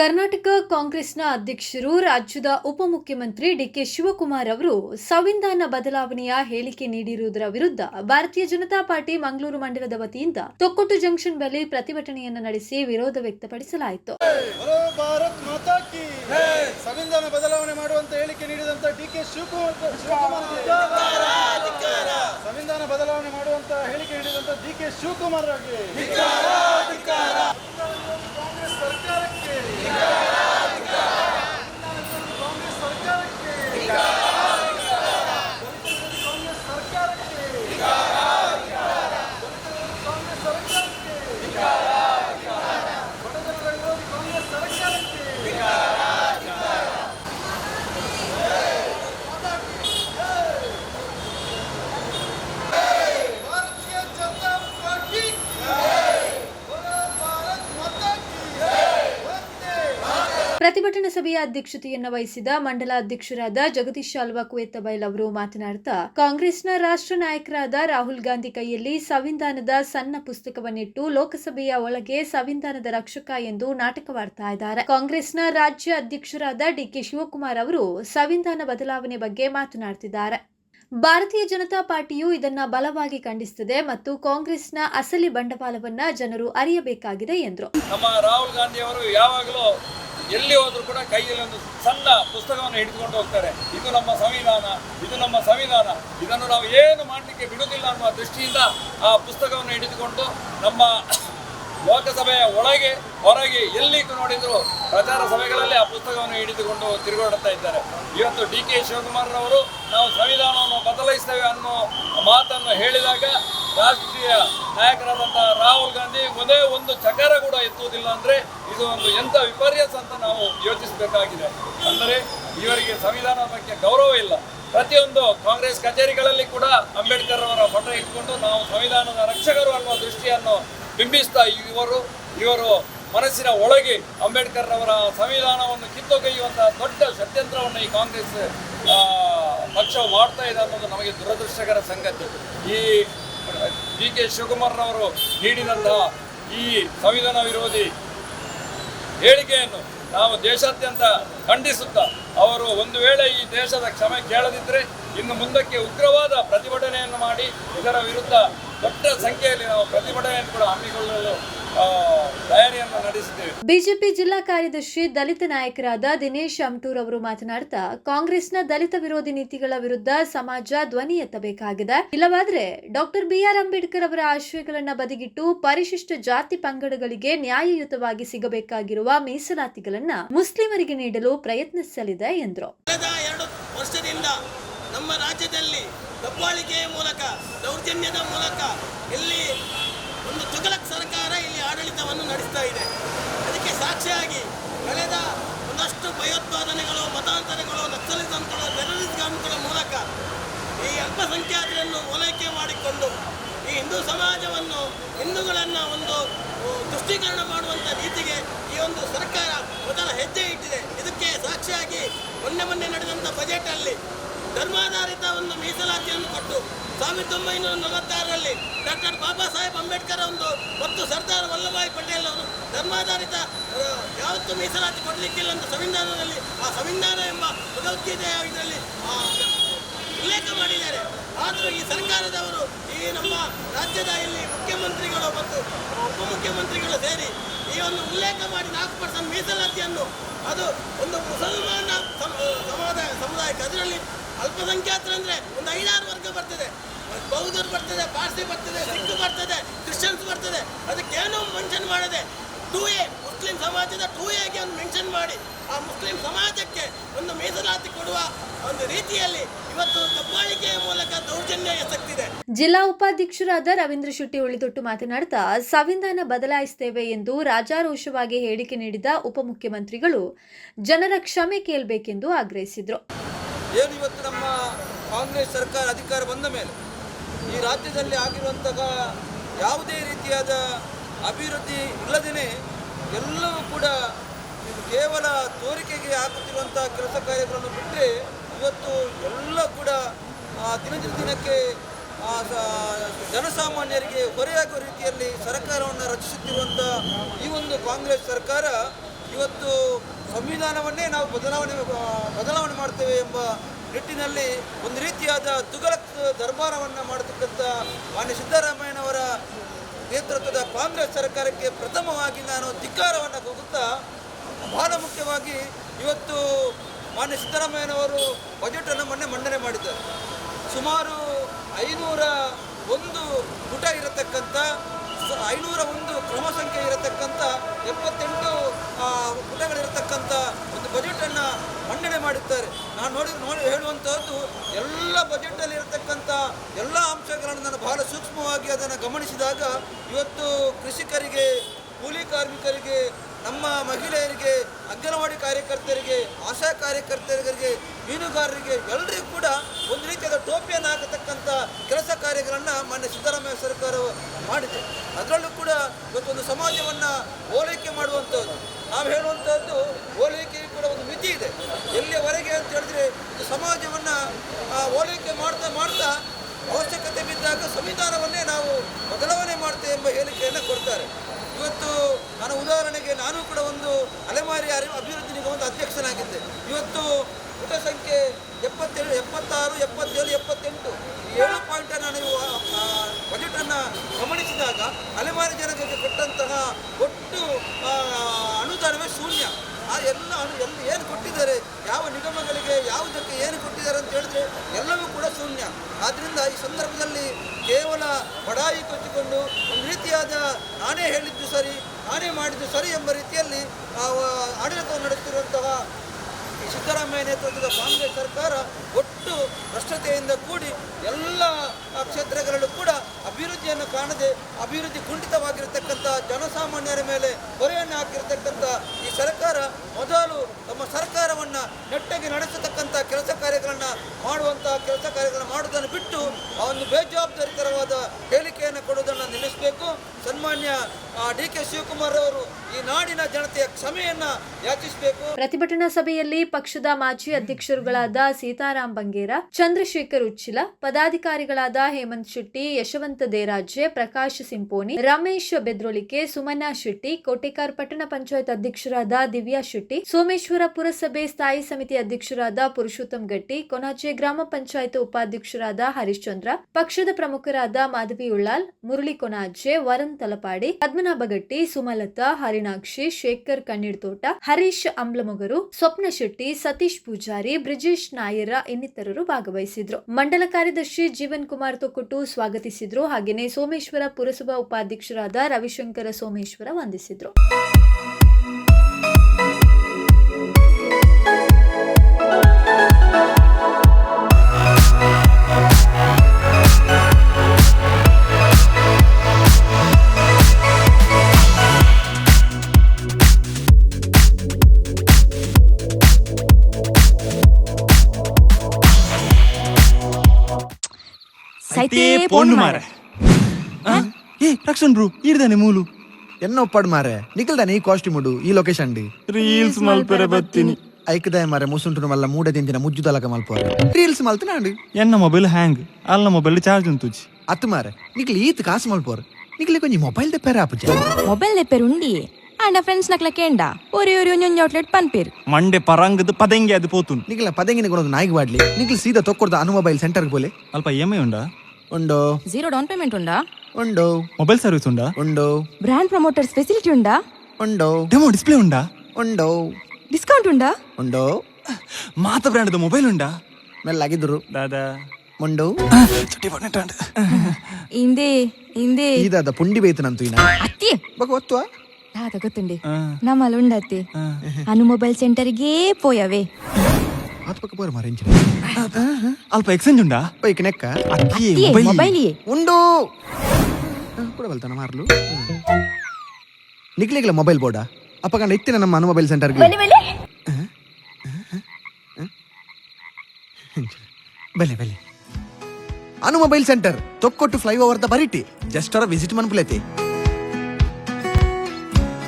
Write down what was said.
ಕರ್ನಾಟಕ ಕಾಂಗ್ರೆಸ್ನ ಅಧ್ಯಕ್ಷರು ರಾಜ್ಯದ ಉಪಮುಖ್ಯಮಂತ್ರಿ ಡಿಕೆ ಶಿವಕುಮಾರ್ ಅವರು ಸಂವಿಧಾನ ಬದಲಾವಣೆಯ ಹೇಳಿಕೆ ನೀಡಿರುವುದರ ವಿರುದ್ಧ ಭಾರತೀಯ ಜನತಾ ಪಾರ್ಟಿ ಮಂಗಳೂರು ಮಂಡಲದ ವತಿಯಿಂದ ತೊಕ್ಕೊಟ್ಟು ಜಂಕ್ಷನ್ ಬಳಿ ಪ್ರತಿಭಟನೆಯನ್ನು ನಡೆಸಿ ವಿರೋಧ ವ್ಯಕ್ತಪಡಿಸಲಾಯಿತು. ಸಂವಿಧಾನ ಬದಲಾವಣೆ ಮಾಡುವಂತ ಹೇಳಿಕೆ ನೀಡಿದಂತ ಡಿ ಕೆ ಶಿವಕುಮಾರ್ ಶಿವಕುಮಾರ್ಗೆ ಸಂವಿಧಾನ ಬದಲಾವಣೆ ಮಾಡುವಂತ ಹೇಳಿಕೆ ನೀಡಿದಂತ ಡಿ ಕೆ ಶಿವಕುಮಾರ್ Yeah. ಪ್ರತಿಭಟನಾ ಸಭೆಯ ಅಧ್ಯಕ್ಷತೆಯನ್ನು ವಹಿಸಿದ ಮಂಡಲ ಅಧ್ಯಕ್ಷರಾದ ಜಗದೀಶ್ ಅಲ್ವಾ ಕುವೆತ್ತಬೈಲ್ ಅವರು ಮಾತನಾಡುತ್ತಾ ಕಾಂಗ್ರೆಸ್ನ ರಾಷ್ಟ್ರ ನಾಯಕರಾದ ರಾಹುಲ್ ಗಾಂಧಿ ಕೈಯಲ್ಲಿ ಸಂವಿಧಾನದ ಸಣ್ಣ ಪುಸ್ತಕವನ್ನಿಟ್ಟು ಲೋಕಸಭೆಯ ಒಳಗೆ ಸಂವಿಧಾನದ ರಕ್ಷಕ ಎಂದು ನಾಟಕವಾಡ್ತಾ ಇದ್ದಾರೆ. ಕಾಂಗ್ರೆಸ್ನ ರಾಜ್ಯ ಅಧ್ಯಕ್ಷರಾದ ಡಿಕೆ ಶಿವಕುಮಾರ್ ಅವರು ಸಂವಿಧಾನ ಬದಲಾವಣೆ ಬಗ್ಗೆ ಮಾತನಾಡುತ್ತಿದ್ದಾರೆ ಭಾರತೀಯ ಜನತಾ ಪಾರ್ಟಿಯು ಇದನ್ನ ಬಲವಾಗಿ ಖಂಡಿಸುತ್ತದೆ ಮತ್ತು ಕಾಂಗ್ರೆಸ್ನ ಅಸಲಿ ಬಂಡವಾಳವನ್ನ ಜನರು ಅರಿಯಬೇಕಾಗಿದೆ ಎಂದರು. ರಾಹುಲ್ ಗಾಂಧಿ ಅವರು ಯಾವಾಗಲೂ ಎಲ್ಲಿ ಹೋದರೂ ಕೂಡ ಕೈಯಲ್ಲಿ ಒಂದು ಸಣ್ಣ ಪುಸ್ತಕವನ್ನು ಹಿಡಿದುಕೊಂಡು ಹೋಗ್ತಾರೆ. ಇದು ನಮ್ಮ ಸಂವಿಧಾನ, ಇದು ನಮ್ಮ ಸಂವಿಧಾನ. ಇದನ್ನು ನಾವು ಏನು ಮಾಡಲಿಕ್ಕೆ ಬಿಡುವುದಿಲ್ಲ ಅನ್ನುವ ದೃಷ್ಟಿಯಿಂದ ಆ ಪುಸ್ತಕವನ್ನು ಹಿಡಿದುಕೊಂಡು ನಮ್ಮ ಲೋಕಸಭೆಯ ಒಳಗೆ, ಹೊರಗೆ ಎಲ್ಲಿ ನೋಡಿದ್ರು ಪ್ರಚಾರ ಸಭೆಗಳಲ್ಲಿ ಆ ಪುಸ್ತಕವನ್ನು ಹಿಡಿದುಕೊಂಡು ತಿರುಗಾಡುತ್ತಾ ಇದ್ದಾರೆ. ಇವತ್ತು ಡಿ ಕೆ ಶಿವಕುಮಾರ್ ಅವರು ನಾವು ಸಂವಿಧಾನವನ್ನು ಬದಲಾಯಿಸ್ತೇವೆ ಅನ್ನೋ ಮಾತನ್ನು ಹೇಳಿದಾಗ ರಾಷ್ಟ್ರೀಯ ನಾಯಕರಾದಂತಹ ರಾಹುಲ್ ಗಾಂಧಿ ಒಂದೇ ಒಂದು ಚಕಾರ ಕೂಡ ಎತ್ತುವುದಿಲ್ಲ ಅಂದ್ರೆ ಇದು ಒಂದು ಎಂತ ವಿಪರ್ಯಾಸ ಅಂತ ನಾವು ಯೋಚಿಸಬೇಕಾಗಿದೆ. ಅಂದರೆ ಇವರಿಗೆ ಸಂವಿಧಾನ ಬಗ್ಗೆ ಗೌರವ ಇಲ್ಲ. ಪ್ರತಿಯೊಂದು ಕಾಂಗ್ರೆಸ್ ಕಚೇರಿಗಳಲ್ಲಿ ಕೂಡ ಅಂಬೇಡ್ಕರ್ ಅವರ ಫೋಟೋ ಇಟ್ಕೊಂಡು ನಾವು ಸಂವಿಧಾನದ ರಕ್ಷಕರು ಅನ್ನುವ ದೃಷ್ಟಿಯನ್ನು ಬಿಂಬಿಸ್ತಾ ಇವರು. ಇವರು ಮನಸ್ಸಿನ ಒಳಗೆ ಅಂಬೇಡ್ಕರ್ ಅವರ ಸಂವಿಧಾನವನ್ನು ಕಿತ್ತೊಗೆಯುವಂತಹ ದೊಡ್ಡ ಷಡ್ಯಂತ್ರವನ್ನು ಈ ಕಾಂಗ್ರೆಸ್ ಪಕ್ಷ ಮಾಡ್ತಾ ಇದೆ ಅನ್ನೋದು ನಮಗೆ ದುರದೃಷ್ಟಕರ ಸಂಗತಿ. ಈ ಡಿ ಕೆ ಶಿವಕುಮಾರ್ನವರು ನೀಡಿದಂತಹ ಈ ಸಂವಿಧಾನ ವಿರೋಧಿ ಹೇಳಿಕೆಯನ್ನು ನಾವು ದೇಶಾದ್ಯಂತ ಖಂಡಿಸುತ್ತಾ ಅವರು ಒಂದು ವೇಳೆ ಈ ದೇಶದ ಕ್ಷಮೆ ಕೇಳದಿದ್ದರೆ ಇನ್ನು ಮುಂದಕ್ಕೆ ಉಗ್ರವಾದ ಪ್ರತಿಭಟನೆಯನ್ನು ಮಾಡಿ ಇದರ ವಿರುದ್ಧ ದೊಡ್ಡ ಸಂಖ್ಯೆಯಲ್ಲಿ ನಾವು ಪ್ರತಿಭಟನೆಯನ್ನು ಕೂಡ ಹಮ್ಮಿಕೊಳ್ಳಲು ತಯಾರಿಯನ್ನು ನಡೆಸಿದ್ದೇವೆ. ಬಿಜೆಪಿ ಜಿಲ್ಲಾ ಕಾರ್ಯದರ್ಶಿ ದಲಿತ ನಾಯಕರಾದ ದಿನೇಶ್ ಅಮ್ಟೂರ್ ಅವರು ಮಾತನಾಡ್ತಾ ಕಾಂಗ್ರೆಸ್ನ ದಲಿತ ವಿರೋಧಿ ನೀತಿಗಳ ವಿರುದ್ಧ ಸಮಾಜ ಧ್ವನಿ ಎತ್ತಬೇಕಾಗಿದೆ. ಇಲ್ಲವಾದ್ರೆ ಡಾಕ್ಟರ್ ಬಿಆರ್ ಅಂಬೇಡ್ಕರ್ ಅವರ ಆಶಯಗಳನ್ನ ಬದಿಗಿಟ್ಟು ಪರಿಶಿಷ್ಟ ಜಾತಿ ಪಂಗಡಗಳಿಗೆ ನ್ಯಾಯಯುತವಾಗಿ ಸಿಗಬೇಕಾಗಿರುವ ಮೀಸಲಾತಿಗಳನ್ನ ಮುಸ್ಲಿಮರಿಗೆ ನೀಡಲು ಪ್ರಯತ್ನಿಸಲಿದೆ ಎಂದರು. ಕಳೆದ ಎರಡು ವರ್ಷದಿಂದ ನಮ್ಮ ರಾಜ್ಯದಲ್ಲಿ ದಬ್ಬಾಳಿಕೆಯ ಮೂಲಕ ದೌರ್ಜನ್ಯದ ಮೂಲಕ ಇಲ್ಲಿ ಒಂದು ತುಗಲಕ್ ಸರ್ಕಾರ ಆಡಳಿತವನ್ನು ನಡೆಸ್ತಾ ಇದೆ. ಅದಕ್ಕೆ ಸಾಕ್ಷಿಯಾಗಿ ಕಳೆದ ಒಂದಷ್ಟು ಭಯೋತ್ಪಾದನೆಗಳು, ಮತಾಂತರಗಳು ನಕ್ಸಲಿಸಂಗಳು ಟೆರರಿಸ್ಟ್ಗಳ ಮೂಲಕ ಈ ಅಲ್ಪಸಂಖ್ಯಾತರನ್ನು ಓಲೈಕೆ ಮಾಡಿಕೊಂಡು ಈ ಹಿಂದೂ ಸಮಾಜವನ್ನು ಹಿಂದೂಗಳನ್ನು ಒಂದು ತುಷ್ಟೀಕರಣ ಮಾಡುವಂಥ ರೀತಿಗೆ ಈ ಒಂದು ಸರ್ಕಾರ ಮೊದಲ ಹೆಜ್ಜೆ ಇಟ್ಟಿದೆ. ಇದಕ್ಕೆ ಸಾಕ್ಷಿಯಾಗಿ ಮೊನ್ನೆ ಮೊನ್ನೆ ನಡೆದಂಥ ಬಜೆಟಲ್ಲಿ ಧರ್ಮಾಧಾರಿತ ಒಂದು ಮೀಸಲಾತಿಯನ್ನು ಕೊಟ್ಟು ಸಾವಿರದ ಒಂಬೈನೂರ ನಲವತ್ತಾರರಲ್ಲಿ ಡಾಕ್ಟರ್ ಬಾಬಾ ಸಾಹೇಬ್ ಅಂಬೇಡ್ಕರ್ ಒಂದು ಮತ್ತು ಸರ್ದಾರ್ ವಲ್ಲಭಾಯ್ ಪಟೇಲ್ ಅವರು ಧರ್ಮಾಧಾರಿತ ಯಾವತ್ತೂ ಮೀಸಲಾತಿ ಕೊಡಲಿಕ್ಕಿಲ್ಲ ಅಂತ ಸಂವಿಧಾನದಲ್ಲಿ, ಆ ಸಂವಿಧಾನ ಎಂಬ ಭಗವದ್ಗೀತೆಯ ಇದರಲ್ಲಿ ಉಲ್ಲೇಖ ಮಾಡಿದ್ದಾರೆ. ಆದರೂ ಈ ಸರ್ಕಾರದವರು ಈ ನಮ್ಮ ರಾಜ್ಯದ ಇಲ್ಲಿ ಮುಖ್ಯಮಂತ್ರಿಗಳು ಮತ್ತು ಉಪಮುಖ್ಯಮಂತ್ರಿಗಳು ಸೇರಿ ಈ ಒಂದು ಉಲ್ಲೇಖ ಮಾಡಿ ನಾಲ್ಕು ಪರ್ಸೆಂಟ್ ಮೀಸಲಾತಿಯನ್ನು, ಅದು ಒಂದು ಮುಸಲ್ಮಾನ ಸಮ- ಸಮುದಾಯ ಸಮುದಾಯಕ್ಕೆ ಅದರಲ್ಲಿ ಅಲ್ಪಸಂಖ್ಯಾತರಂದ್ರೆ ಒಂದು ಐದಾರು ವರ್ಗ ಬರ್ತದೆ. ಬೌದ್ಧರು ಬರ್ತದೆ ಪಾರ್ಸಿ ಬರ್ತದೆ ಸಿಖ್ ಬರ್ತದೆ ಕ್ರಿಶ್ಚಿಯನ್ಸ್ ಬರ್ತದೆ ಅದಕ್ಕೇನು ಮೆನ್ಷನ್ ಮಾಡದೆ ಟೂ ಎ ಮುಸ್ಲಿಂ ಸಮಾಜದ ಟೂ ಎಗೆ ಒಂದು ಮೆನ್ಷನ್ ಮಾಡಿ ಆ ಮುಸ್ಲಿಂ ಸಮಾಜಕ್ಕೆ ಒಂದು ಮೀಸಲಾತಿ ಕೊಡುವ ಒಂದು ರೀತಿಯಲ್ಲಿ ಇವತ್ತು ದಬ್ಬಾಳಿಕೆಯ ಮೂಲಕ ದೌರ್ಜನ್ಯ ಎಸಗ್ತಿದೆ. ಜಿಲ್ಲಾ ಉಪಾಧ್ಯಕ್ಷರಾದ ರವೀಂದ್ರ ಶೆಟ್ಟಿ ಉಳಿದೊಟ್ಟು ಮಾತನಾಡ್ತಾ ಸಂವಿಧಾನ ಬದಲಾಯಿಸುತ್ತೇವೆ ಎಂದು ರಾಜಾರೋಷವಾಗಿ ಹೇಳಿಕೆ ನೀಡಿದ ಉಪಮುಖ್ಯಮಂತ್ರಿಗಳು ಜನರ ಕ್ಷಮೆ ಕೇಳಬೇಕೆಂದು ಆಗ್ರಹಿಸಿದರು. ಏನು ಇವತ್ತು ನಮ್ಮ ಕಾಂಗ್ರೆಸ್ ಸರ್ಕಾರ ಅಧಿಕಾರ ಬಂದ ಮೇಲೆ ಈ ರಾಜ್ಯದಲ್ಲಿ ಆಗಿರುವಂತಹ ಯಾವುದೇ ರೀತಿಯಾದ ಅಭಿವೃದ್ಧಿ ಇಲ್ಲದೇ ಎಲ್ಲವೂ ಕೂಡ ಕೇವಲ ತೋರಿಕೆಗೆ ಹಾಕುತ್ತಿರುವಂಥ ಕೆಲಸ ಕಾರ್ಯಗಳನ್ನು ಬಿಟ್ಟರೆ ಇವತ್ತು ಎಲ್ಲ ಕೂಡ ದಿನದಿಂದ ದಿನಕ್ಕೆ ಜನಸಾಮಾನ್ಯರಿಗೆ ಹೊರೆಯಾಗುವ ರೀತಿಯಲ್ಲಿ ಸರ್ಕಾರವನ್ನು ರಚಿಸುತ್ತಿರುವಂಥ ಈ ಒಂದು ಕಾಂಗ್ರೆಸ್ ಸರ್ಕಾರ ಇವತ್ತು ಸಂವಿಧಾನವನ್ನೇ ನಾವು ಬದಲಾವಣೆ ಬದಲಾವಣೆ ಮಾಡ್ತೇವೆ ಎಂಬ ನಿಟ್ಟಿನಲ್ಲಿ ಒಂದು ರೀತಿಯಾದ ತುಗಲಕ್ ದರ್ಬಾರವನ್ನು ಮಾಡತಕ್ಕಂಥ ಮಾನ್ಯ ಸಿದ್ದರಾಮಯ್ಯನವರ ನೇತೃತ್ವದ ಕಾಂಗ್ರೆಸ್ ಸರ್ಕಾರಕ್ಕೆ ಪ್ರಥಮವಾಗಿ ನಾನು ಧಿಕ್ಕಾರವನ್ನು ಕೂಗುತ್ತಾ, ಬಹಳ ಮುಖ್ಯವಾಗಿ ಇವತ್ತು ಮಾನ್ಯ ಸಿದ್ದರಾಮಯ್ಯನವರು ಬಜೆಟನ್ನು ಮೊನ್ನೆ ಮಂಡನೆ ಮಾಡಿದ್ದಾರೆ. ಸುಮಾರು ಐನೂರ ಒಂದು ಪುಟ ಇರತಕ್ಕಂಥ ಐನೂರ ಒಂದು ಕ್ರಮ ಸಂಖ್ಯೆ ಇರತಕ್ಕಂಥ ಎಪ್ಪತ್ತೆಂಟು ಆ, ಪುಟಗಳಿರತಕ್ಕಂಥ ಒಂದು ಬಜೆಟನ್ನು ಮಂಡನೆ ಮಾಡಿದ್ದಾರೆ ನಾನು ನೋಡಿ ನೋಡಿ ಹೇಳುವಂಥದ್ದು ಎಲ್ಲ ಬಜೆಟಲ್ಲಿ ಇರತಕ್ಕಂಥ ಎಲ್ಲ ಅಂಶಗಳನ್ನು ನಾನು ಬಹಳ ಸೂಕ್ಷ್ಮವಾಗಿ ಅದನ್ನು ಗಮನಿಸಿದಾಗ ಇವತ್ತು ಕೃಷಿಕರಿಗೆ, ಕೂಲಿ ಕಾರ್ಮಿಕರಿಗೆ, ನಮ್ಮ ಮಹಿಳೆಯರಿಗೆ, ಅಂಗನವಾಡಿ ಕಾರ್ಯಕರ್ತರಿಗೆ, ಆಶಾ ಕಾರ್ಯಕರ್ತರಿಗೆ, ಮೀನುಗಾರರಿಗೆ ಎಲ್ಲರಿಗೂ ಕೂಡ ಒಂದು ರೀತಿಯಾದ ಟೋಪಿಯನ್ನು ಹಾಕತಕ್ಕಂಥ ಕೆಲಸ ಕಾರ್ಯಗಳನ್ನು ಮಾನ್ಯ ಸಿದ್ದರಾಮಯ್ಯ ಸರ್ಕಾರ ಮಾಡಿದೆ. ಅದರಲ್ಲೂ ಕೂಡ ಇವತ್ತೊಂದು ಸಮಾಜವನ್ನು ಓಲೈಕೆ ಮಾಡುವಂಥದ್ದು ನಾವು ಹೇಳುವಂಥದ್ದು ಓಲೈಕೆಗೆ ಕೂಡ ಒಂದು ಮಿತಿ ಇದೆ. ಎಲ್ಲಿಯವರೆಗೆ ಅಂತ ಹೇಳಿದ್ರೆ ಸಮಾಜವನ್ನು ಓಲೈಕೆ ಮಾಡ್ತಾ ಮಾಡ್ತಾ ಅವಶ್ಯಕತೆ ಬಿದ್ದಾಗ ಸಂವಿಧಾನವನ್ನೇ ನಾವು ಬದಲಾವಣೆ ಮಾಡ್ತೇವೆ ಎಂಬ ಹೇಳಿಕೆಯನ್ನು ಕೊಡ್ತಾರೆ. ಇವತ್ತು ನಾನು ಉದಾಹರಣೆಗೆ ನಾನು ಕೂಡ ಒಂದು ಅಲೆಮಾರಿ ಅಭಿವೃದ್ಧಿ ನಿಗಮದ ಅಧ್ಯಕ್ಷನಾಗಿದ್ದೆ. ಇವತ್ತು ಪುಟ ಸಂಖ್ಯೆ ಎಪ್ಪತ್ತೇಳು ಎಪ್ಪತ್ತಾರು, ಎಪ್ಪತ್ತೇಳು, ಎಪ್ಪತ್ತೆಂಟು ಏಳು ಪಾಯಿಂಟ್ ನಾನು ಬಜೆಟನ್ನು ಗಮನಿಸಿದಾಗ ಅಲೆಮಾರಿ ಜನರಿಗೆ ಕೊಟ್ಟಂತಹ ಒಟ್ಟು ಅನುದಾನವೇ ಶೂನ್ಯ. ಆ ಎಲ್ಲ ಎಲ್ಲ ಏನು ಕೊಟ್ಟಿದ್ದಾರೆ ಯಾವ ನಿಗಮಗಳಿಗೆ ಯಾವುದಕ್ಕೆ ಏನು ಕೊಟ್ಟಿದ್ದಾರೆ ಅಂತ ಹೇಳಿದ್ರೆ ಎಲ್ಲವೂ ಕೂಡ ಶೂನ್ಯ. ಆದ್ದರಿಂದ ಈ ಸಂದರ್ಭದಲ್ಲಿ ಕೇವಲ ಬಡಾಯಿ ಕೊಚ್ಚಿಕೊಂಡು ಒಂದು ರೀತಿಯಾದ ನಾನೇ ಹೇಳಿದ್ದು ಸರಿ ನಾನೇ ಮಾಡಿದ್ದು ಸರಿ ಎಂಬ ರೀತಿಯಲ್ಲಿ ಆ, ವ- ಆಡಳಿತವನ್ನು ನಡೆಸುತ್ತಿರುವಂತಹ ಸಿದ್ದರಾಮಯ್ಯ ನೇತೃತ್ವದ ಕಾಂಗ್ರೆಸ್ ಸರ್ಕಾರ ಒಟ್ಟು ಭ್ರಷ್ಟತೆಯಿಂದ ಕೂಡಿ ಎಲ್ಲ ಕ್ಷೇತ್ರಗಳಲ್ಲೂ ಕೂಡ ಅಭಿವೃದ್ಧಿಯನ್ನು ಕಾಣದೆ ಅಭಿವೃದ್ಧಿ ಕುಂಠಿತವಾಗಿರತಕ್ಕಂಥ ಜನಸಾಮಾನ್ಯರ ಮೇಲೆ ಹೊರೆಯನ್ನು ಹಾಕಿರತಕ್ಕಂಥ ಈ ಸರ್ಕಾರ ಮೊದಲು ತಮ್ಮ ಸರ್ಕಾರವನ್ನು ನೆಟ್ಟಗೆ ನಡೆಸತಕ್ಕಂಥ ಕೆಲಸ ಕಾರ್ಯಗಳನ್ನು ಮಾಡುವಂಥ ಕೆಲಸ ಕಾರ್ಯಗಳನ್ನು ಮಾಡುವುದನ್ನು ಬಿಟ್ಟು ಆ ಒಂದು ಬೇಜವಾಬ್ದಾರಿತರವಾದ ಹೇಳಿಕೆಯನ್ನು ಕೊಡುವುದನ್ನು ನಿಲ್ಲಿಸಬೇಕು ಸನ್ಮಾನ್ಯ ಡಿ ಕೆ ಶಿವಕುಮಾರ್ ಅವರು ಈ ನಾಡಿನ ಜನತೆಯ ಕ್ಷಮೆಯನ್ನು ಯಾಚಿಸಬೇಕು. ಪ್ರತಿಭಟನಾ ಸಭೆಯಲ್ಲಿ ಪಕ್ಷದ ಮಾಜಿ ಅಧ್ಯಕ್ಷರುಗಳಾದ ಸೀತಾರಾಮ್ ಬಂಗೇರ, ಚಂದ್ರಶೇಖರ್ ಉಚ್ಚಿಲ, ಪದಾಧಿಕಾರಿಗಳಾದ ಹೇಮಂತ್ ಶೆಟ್ಟಿ, ಯಶವಂತ ದೇರಾಜೆ, ಪ್ರಕಾಶ್ ಸಿಂಪೋನಿ, ರಮೇಶ್ ಬೆದ್ರೋಲಿಕೆ, ಸುಮನಾ ಶೆಟ್ಟಿ, ಕೋಟೆಕಾರ್ ಪಟ್ಟಣ ಪಂಚಾಯತ್ ಅಧ್ಯಕ್ಷರಾದ ದಿವ್ಯಾ ಶೆಟ್ಟಿ, ಸೋಮೇಶ್ವರ ಪುರಸಭೆ ಸ್ಥಾಯಿ ಸಮಿತಿ ಅಧ್ಯಕ್ಷರಾದ ಪುರುಷೋತ್ತಮ್ ಗಟ್ಟಿ, ಕೊನಾಚೆ ಗ್ರಾಮ ಪಂಚಾಯತ್ ಉಪಾಧ್ಯಕ್ಷರಾದ ಹರಿಶ್ಚಂದ್ರ ಪಕ್ಷದ ಪ್ರಮುಖರಾದ ಮಾಧವಿ ಉಳ್ಳಾಲ್, ಮುರಳಿ ಕೊನಾಜೆ ವರನ್ ತಲಪಾಡಿ, ಪದ್ಮನಾಭ ಗಟ್ಟಿ, ಸುಮಲತಾ ಹರಿಣಾಕ್ಷಿ ಶೇಖರ್ ಕಣ್ಣೀರ್ತೋಟ ಹರೀಶ್ ಅಂಬ್ಲಮೊಗರು, ಸ್ವಪ್ನ ಶೆಟ್ಟಿ, ಸತೀಶ್ ಪೂಜಾರಿ, ಬ್ರಿಜೇಶ್ ನಾಯರ ಇನ್ನಿತರರು ಭಾಗವಹಿಸಿದ್ರು. ಮಂಡಲ ಕಾರ್ಯದರ್ಶಿ ಜೀವನ್ ಕುಮಾರ್ ತೊಕ್ಕೊಟ್ಟು ಸ್ವಾಗತಿಸಿದ್ರು. ಹಾಗೆಯೇ ಸೋಮೇಶ್ವರ ಪುರಸಭಾ ಉಪಾಧ್ಯಕ್ಷರಾದ ರವಿಶಂಕರ ಸೋಮೇಶ್ವರ ವಂದಿಸಿದ್ರು. பொண்ணு மாற ಏ ರಕ್ಷನ್ బ్రో ఈడదానే ಮೂಲು. ಎನ್ನ ఒప్పాడు ಮಾರೆ. నిఖిల్దాని ಈ ಕಾಸ್ಟ್ಯೂಮ್ ಉಡು ಈ ಲೊಕೇಶನ್ డి ರೀಲ್ಸ್ ಮಲ್ಪೆರೆ ಬತ್ತೀನಿ ಐಕದಾಯ ಮಾರೆ ಮುಸುಂಟುನ ವಲ್ಲ ಮೂಡೆ ದಿಂದಿನ ಮುಜ್ಜು ತಲಕ ಮಲ್ಪ ರೀಲ್ಸ್ ಮಲ್ತನಾಂಡು ಎನ್ನ ಮೊಬೈಲ್ ಹ್ಯಾಂಗ್ ಅಲ್ಲ ಮೊಬೈಲ್ ಚಾರ್ಜ್ ಉಂತುಜಿ ಅತ್ತು ಮಾರೆ ನಿಖಿಲ್ ಈತ್ ಕಾಸು ಮಲ್ಪೋರು ನಿಖಿಲ್ ಕೊಂಜಿ ಮೊಬೈಲ್ ದೆಪ್ಪೆರೆ ಆಪುಜ ಮೊಬೈಲ್ ನೆಪೇರು ಉಂಡಿ ಆಂಡ ಫ್ರೆಂಡ್ಸ್ ನಕ್ಲ ಕೇಂಡ. ಒರೆ ಒರೆ ಒಂಜೊಂಜಿ ಔಟ್ಲೆಟ್ ಪನ್ಪೇರು. ಮಂಡೆ ಪರಂಗದ ಪದಂಗೆ ಅದು పోతుంది ನಿಖಿಲ ಪದಂಗಿನ ಕೊಡೋದು ನಾಯಿಗೆ ವಾಡ್ಲಿ. ನಿಖಿಲ್ ಸೀದಾ ತೊಕ್ಕೊಡ್ದ ಅನು ಮೊಬೈಲ್ ಸೆಂಟರ್ಗೆ ಬೋಲೆ ಅಲ್ಪ ಏಮೈ ಉಂಡಾ? ಉಂಡೋ ಝೀರೋ ಡೌನ್ ಪೇಮೆಂಟ್ ಉಂಡಾ ಉಂಡೋ ಮೊಬೈಲ್ ಸರ್ವಿಸ್ ಉಂಡಾ ಉಂಡೋ ಬ್ರ್ಯಾಂಡ್ ಪ್ರಮೋಟರ್ಸ್ ಫೆಸಿಲಿಟಿ ಉಂಡಾ ಉಂಡೋ ಡೆಮೋ ಡಿಸ್ಪ್ಲೇ ಉಂಡಾ ಉಂಡೋ ಡಿಸ್ಕೌಂಟ್ ಉಂಡಾ ಉಂಡೋ ಮಾತ ಬ್ರ್ಯಾಂಡ್ ಮೊಬೈಲ್ ಉಂಡಾ ಮೆಲ್ಲಾಗಿದ್ರು ದಾದಾ ಉಂಡು ಚುಟ್ಟಿ ಬಣ್ಣಟಾಂಡ್ ಇಂದೇ ಇಂದೇ ಈದಾದ ಪುಂಡಿ ಬೇತನಂತು ಇನ್ನ ಅತ್ತಿ ಬಗ ಒತ್ತುವ ದಾದ ಗೊತ್ತುಂಡೆ ನಮ್ಮಲ್ಲಿ ಉಂಡತ್ತಿ ಅನು ಮೊಬೈಲ್ ಸೆಂಟರ್ಗೆ ಪೋಯವೆ ಆತ್ ಪಕ್ಕ ಬೋರ್ ಮಾರೆ ಇಂಚಿನ ಅಲ್ಪ ಎಕ್ಸ್ಚೇಂಜ್ ಉಂಡಾ ಬೈಕ್ ನೆಕ್ಕ ಅಕ್ಕಿ ಅತ್ತಿ ಮೊಬೈಲ್ ಮೊಬೈಲಿಯೇ ಉಂಡು ಕೂಡ ಬಲ್ತಾನ ಮಾರ್ಲು ನಿಕ್ಲಿಗ್ಲ ಮೊಬೈಲ್ ಬೋರ್ಡ ಅಪ್ಪ ಕಂಡ ಇತ್ತಿನ ನಮ್ಮ ಅನು ಮೊಬೈಲ್ ಸೆಂಟರ್ಗೆ ಬೆಲೆ ಬೆಲೆ Anu mobile centre Thokkottu fly